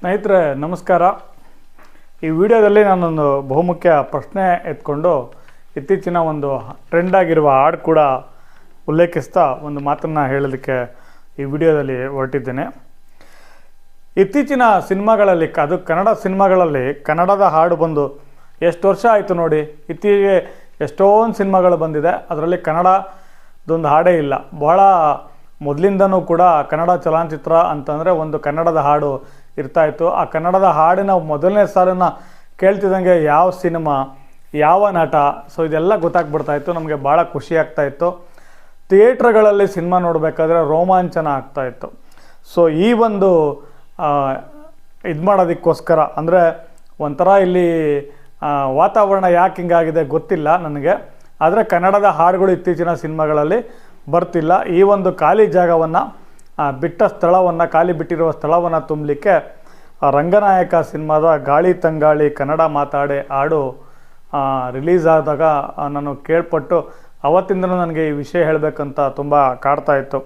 ಸ್ನೇಹಿತರೆ, ನಮಸ್ಕಾರ. ಈ ವಿಡಿಯೋದಲ್ಲಿ ನಾನೊಂದು ಬಹುಮುಖ್ಯ ಪ್ರಶ್ನೆ ಎತ್ಕೊಂಡು ಇತ್ತೀಚಿನ ಒಂದು ಟ್ರೆಂಡ್ ಆಗಿರುವ ಹಾಡು ಕೂಡ ಉಲ್ಲೇಖಿಸ್ತಾ ಒಂದು ಮಾತನ್ನು ಹೇಳೋದಕ್ಕೆ ಈ ವಿಡಿಯೋದಲ್ಲಿ ಹೊರಟಿದ್ದೇನೆ. ಇತ್ತೀಚಿನ ಸಿನಿಮಾಗಳಲ್ಲಿ ಅದು ಕನ್ನಡ ಸಿನಿಮಾಗಳಲ್ಲಿ ಕನ್ನಡದ ಹಾಡು ಬಂದು ಎಷ್ಟು ವರ್ಷ ಆಯಿತು ನೋಡಿ, ಇತ್ತೀಚೆಗೆ ಎಷ್ಟೊಂದು ಸಿನಿಮಾಗಳು ಬಂದಿದೆ, ಅದರಲ್ಲಿ ಕನ್ನಡದೊಂದು ಹಾಡೇ ಇಲ್ಲ. ಬಹಳ ಮೊದಲಿಂದನೂ ಕೂಡ ಕನ್ನಡ ಚಲನಚಿತ್ರ ಅಂತಂದರೆ ಒಂದು ಕನ್ನಡದ ಹಾಡು ಇರ್ತಾಯಿತ್ತು ಆ ಕನ್ನಡದ ಹಾಡಿನ ಮೊದಲನೇ ಸಾಲನ್ನು ಕೇಳ್ತಿದ್ದಂಗೆ ಯಾವ ಸಿನಿಮಾ, ಯಾವ ನಟ, ಸೊ ಇದೆಲ್ಲ ಇತ್ತು. ನಮಗೆ ಭಾಳ ಖುಷಿ ಆಗ್ತಾ ಇತ್ತು. ಥಿಯೇಟ್ರ್ಗಳಲ್ಲಿ ಸಿನಿಮಾ ನೋಡಬೇಕಾದ್ರೆ ರೋಮಾಂಚನ ಆಗ್ತಾ ಇತ್ತು. ಸೊ ಈ ಒಂದು ಇದು ಮಾಡೋದಕ್ಕೋಸ್ಕರ, ಅಂದರೆ ಒಂಥರ ಇಲ್ಲಿ ವಾತಾವರಣ ಯಾಕೆ ಹಿಂಗಾಗಿದೆ ಗೊತ್ತಿಲ್ಲ ನನಗೆ. ಆದರೆ ಕನ್ನಡದ ಹಾಡುಗಳು ಇತ್ತೀಚಿನ ಸಿನಿಮಾಗಳಲ್ಲಿ ಬರ್ತಿಲ್ಲ. ಈ ಒಂದು ಖಾಲಿ ಜಾಗವನ್ನು ಬಿಟ್ಟ ಸ್ಥಳವನ್ನು, ಖಾಲಿ ಬಿಟ್ಟಿರುವ ಸ್ಥಳವನ್ನು ತುಂಬಲಿಕ್ಕೆ ರಂಗನಾಯಕ ಸಿನಿಮಾದ ಗಾಳಿ ತಂಗಾಳಿ ಕನ್ನಡ ಮಾತಾಡೆ ಹಾಡು ರಿಲೀಸ್ ಆದಾಗ ನಾನು ಕೇಳ್ಪಟ್ಟು ಅವತ್ತಿಂದ ನನಗೆ ಈ ವಿಷಯ ಹೇಳಬೇಕಂತ ತುಂಬ ಕಾಡ್ತಾ ಇತ್ತು.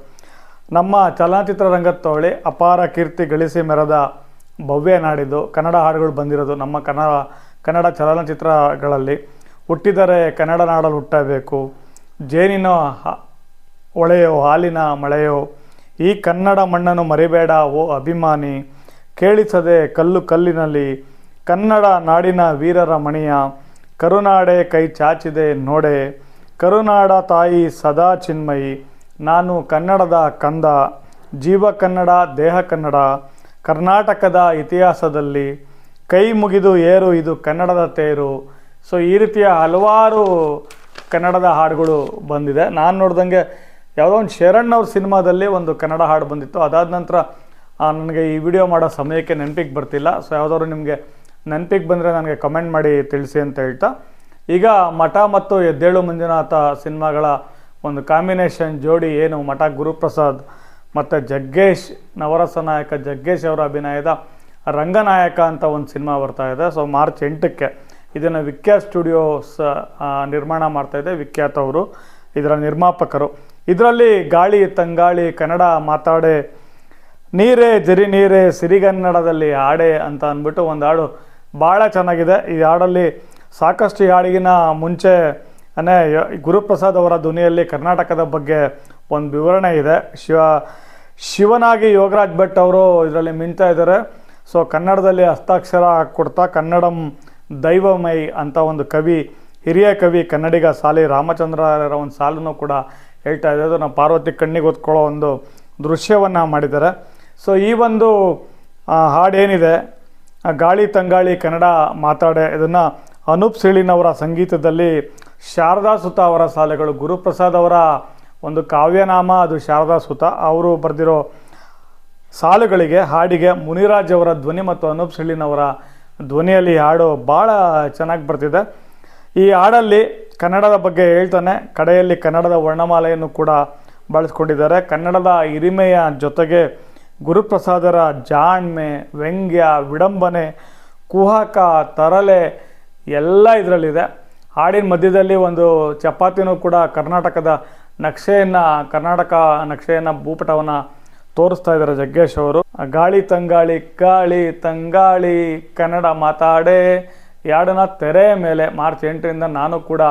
ನಮ್ಮ ಚಲನಚಿತ್ರ ರಂಗದ ಅಪಾರ ಕೀರ್ತಿ ಗಳಿಸಿ ಮೆರೆದ ಭವ್ಯ ನಾಡಿದ್ದು, ಕನ್ನಡ ಹಾಡುಗಳು ಬಂದಿರೋದು ನಮ್ಮ ಕನ್ನಡ ಕನ್ನಡ ಚಲನಚಿತ್ರಗಳಲ್ಲಿ. ಹುಟ್ಟಿದರೆ ಕನ್ನಡ ನಾಡಲ್ಲಿ ಹುಟ್ಟಬೇಕು. ಜೇನಿನ ಒಳೆಯೋ, ಹಾಲಿನ ಮಳೆಯೋ ಈ ಕನ್ನಡ ಮಣ್ಣನ್ನು ಮರಿಬೇಡ, ಓ ಅಭಿಮಾನಿ. ಕೇಳಿಸದೆ ಕಲ್ಲು ಕಲ್ಲಿನಲ್ಲಿ, ಕನ್ನಡ ನಾಡಿನ ವೀರರ ಮಣಿಯ. ಕರುನಾಡೆ ಕೈ ಚಾಚಿದೆ ನೋಡೆ. ಕರುನಾಡ ತಾಯಿ ಸದಾ ಚಿನ್ಮಯಿ. ನಾನು ಕನ್ನಡದ ಕಂದ. ಜೀವ ಕನ್ನಡ, ದೇಹ ಕನ್ನಡ. ಕರ್ನಾಟಕದ ಇತಿಹಾಸದಲ್ಲಿ ಕೈ ಮುಗಿದು ಏರು, ಇದು ಕನ್ನಡದ ತೇರು. ಸೊ, ಈ ರೀತಿಯ ಹಲವಾರು ಕನ್ನಡದ ಹಾಡುಗಳು ಬಂದಿದೆ. ನಾನು ನೋಡ್ದಂಗೆ ಯಾವುದೋ ಒಂದು ಶರಣ್ ಅವ್ರ ಸಿನಿಮಾದಲ್ಲಿ ಒಂದು ಕನ್ನಡ ಹಾಡು ಬಂದಿತ್ತು. ಅದಾದ ನಂತರ ನನಗೆ ಈ ವಿಡಿಯೋ ಮಾಡೋ ಸಮಯಕ್ಕೆ ನೆನಪಿಗೆ ಬರ್ತಿಲ್ಲ. ಸೊ ಯಾವುದಾದ್ರು ನಿಮಗೆ ನೆನಪಿಗೆ ಬಂದರೆ ನನಗೆ ಕಮೆಂಟ್ ಮಾಡಿ ತಿಳಿಸಿ ಅಂತ ಹೇಳ್ತಾ. ಈಗ ಮಠ ಮತ್ತು ಎದ್ದೇಳು ಮಂಜುನಾಥ ಸಿನಿಮಾಗಳ ಒಂದು ಕಾಂಬಿನೇಷನ್ ಜೋಡಿ ಏನು ಮಠ ಗುರುಪ್ರಸಾದ್ ಮತ್ತು ಜಗ್ಗೇಶ್, ನವರಸ ನಾಯಕ ಜಗ್ಗೇಶ್ ಅವರ ಅಭಿನಯದ ರಂಗನಾಯಕ ಅಂತ ಒಂದು ಸಿನಿಮಾ ಬರ್ತಾ ಇದೆ. ಸೊ ಮಾರ್ಚ್ ಎಂಟಕ್ಕೆ ಇದನ್ನು ವಿಖ್ಯಾತ್ ಸ್ಟುಡಿಯೋಸ್ ನಿರ್ಮಾಣ ಮಾಡ್ತಾ ಇದೆ ವಿಖ್ಯಾತ್ ಅವರು. ಇದರ ನಿರ್ಮಾಪಕರು. ಇದರಲ್ಲಿ ಗಾಳಿ, ತಂಗಾಳಿ, ಕನ್ನಡ ಮಾತಾಡೆ, ನೀರೇ ಜರಿ ನೀರೇ ಸಿರಿಗನ್ನಡದಲ್ಲಿ ಹಾಡೆ ಅಂತ ಅಂದ್ಬಿಟ್ಟು ಒಂದು ಹಾಡು ಭಾಳ ಚೆನ್ನಾಗಿದೆ. ಈ ಹಾಡಲ್ಲಿ ಸಾಕಷ್ಟು ಈ ಹಾಡಿಗಿನ ಮುಂಚೆ, ಅನೇ, ಗುರುಪ್ರಸಾದ್ ಅವರ ಧ್ವನಿಯಲ್ಲಿ ಕರ್ನಾಟಕದ ಬಗ್ಗೆ ಒಂದು ವಿವರಣೆ ಇದೆ. ಶಿವ, ಶಿವನಾಗಿ ಯೋಗರಾಜ್ ಭಟ್ ಅವರು ಇದರಲ್ಲಿ ಮಿಂಚ್ತಾ ಇದ್ದಾರೆ. ಸೊ, ಕನ್ನಡದಲ್ಲಿ ಹಸ್ತಾಕ್ಷರ ಕೊಡ್ತಾ ಕನ್ನಡಂ ದೈವಮೈ ಅಂತ ಒಂದು ಕವಿ, ಹಿರಿಯ ಕವಿ, ಕನ್ನಡಿಗ ಸಾಲಿ ರಾಮಚಂದ್ರರ ಒಂದು ಸಾಲನ್ನು ಕೂಡ ಹೇಳ್ತಾ ಇದ್ದಾರೆ ಅದು ನಾವು ಪಾರ್ವತಿ ಕಣ್ಣಿಗೆ ಹೊತ್ಕೊಳ್ಳೋ ಒಂದು ದೃಶ್ಯವನ್ನು ಮಾಡಿದ್ದಾರೆ. ಸೊ ಈ ಒಂದು ಹಾಡೇನಿದೆ ಗಾಳಿ ತಂಗಾಳಿ ಕನ್ನಡ ಮಾತಾಡೆ, ಇದನ್ನು ಅನೂಪ್ ಸೀಳಿನವರ ಸಂಗೀತದಲ್ಲಿ ಶಾರದಾ ಸುತ ಅವರ ಸಾಲೆಗಳು. ಗುರುಪ್ರಸಾದ್ ಅವರ ಒಂದು ಕಾವ್ಯನಾಮ, ಅದು ಶಾರದಾ ಸುತ. ಅವರು ಬರೆದಿರೋ ಸಾಲುಗಳಿಗೆ ಹಾಡಿಗೆ ಮುನಿರಾಜ್ ಅವರ ಧ್ವನಿ ಮತ್ತು ಅನೂಪ್ ಸಿಳ್ಳಿನವರ ಧ್ವನಿಯಲ್ಲಿ ಹಾಡು ಭಾಳ ಚೆನ್ನಾಗಿ ಬರ್ತಿದೆ. ಈ ಹಾಡಲ್ಲಿ ಕನ್ನಡದ ಬಗ್ಗೆ ಹೇಳ್ತಾನೆ. ಕಡೆಯಲ್ಲಿ ಕನ್ನಡದ ವರ್ಣಮಾಲೆಯನ್ನು ಕೂಡ ಬಳಸ್ಕೊಂಡಿದ್ದಾರೆ. ಕನ್ನಡದ ಹಿರಿಮೆಯ ಜೊತೆಗೆ ಗುರುಪ್ರಸಾದರ ಜಾಣ್ಮೆ, ವ್ಯಂಗ್ಯ, ವಿಡಂಬನೆ, ಕುಹಕ, ತರಲೆ ಎಲ್ಲ ಇದರಲ್ಲಿದೆ. ಹಾಡಿನ ಮಧ್ಯದಲ್ಲಿ ಒಂದು ಚಪಾತಿನೂ ಕೂಡ ಕರ್ನಾಟಕದ ನಕ್ಷೆಯನ್ನು, ಕರ್ನಾಟಕ ನಕ್ಷೆಯನ್ನು, ಭೂಪಟವನ್ನು ತೋರಿಸ್ತಾ ಇದ್ದಾರೆ ಜಗ್ಗೇಶ್ ಅವರು. ಗಾಳಿ ತಂಗಾಳಿ ಗಾಳಿ ತಂಗಾಳಿ, ಕನ್ನಡ ಮಾತಾಡೆ ಯಾಡನ ತೆರೆಯ ತೆರೆ ಮೇಲೆ ಮಾರ್ಚ್ ಎಂಟರಿಂದ ನಾನು ಕೂಡ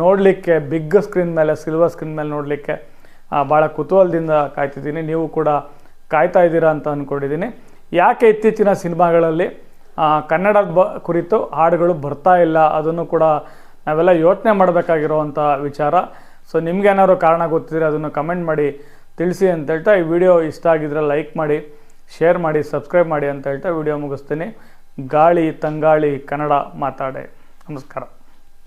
ನೋಡಲಿಕ್ಕೆ ಬಿಗ್ ಸ್ಕ್ರೀನ್ ಮೇಲೆ ಸಿಲ್ವರ್ ಸ್ಕ್ರೀನ್ ಮೇಲೆ ನೋಡಲಿಕ್ಕೆ ಭಾಳ ಕುತೂಹಲದಿಂದ ಕಾಯ್ತಿದ್ದೀನಿ. ನೀವು ಕೂಡ ಕಾಯ್ತಾ ಇದ್ದೀರಾ ಅಂತ ಅಂದ್ಕೊಂಡಿದ್ದೀನಿ ಯಾಕೆ ಇತ್ತೀಚಿನ ಸಿನಿಮಾಗಳಲ್ಲಿ ಕನ್ನಡದ ಬ, ಕುರಿತು ಹಾಡುಗಳು ಬರ್ತಾ ಇಲ್ಲ? ಅದನ್ನು ಕೂಡ ನಾವೆಲ್ಲ ಯೋಚನೆ ಮಾಡಬೇಕಾಗಿರುವಂಥ ವಿಚಾರ. ಸೊ ನಿಮ್ಗೇನಾದ್ರು ಕಾರಣ ಗೊತ್ತಿದ್ರೆ ಅದನ್ನು ಕಮೆಂಟ್ ಮಾಡಿ, ತಿಳಿಸಿ ಅಂತ ಹೇಳ್ತಾ, ಈ ವಿಡಿಯೋ ಇಷ್ಟ ಆಗಿದ್ರೆ ಲೈಕ್ ಮಾಡಿ ಶೇರ್ ಮಾಡಿ ಸಬ್ಸ್ಕ್ರೈಬ್ ಮಾಡಿ ಅಂತ ಹೇಳ್ತಾ ವಿಡಿಯೋ ಮುಗಿಸ್ತೀನಿ. ಗಾಳಿ, ತಂಗಾಳಿ, ಕನ್ನಡ ಮಾತಾಡೆ. ನಮಸ್ಕಾರ.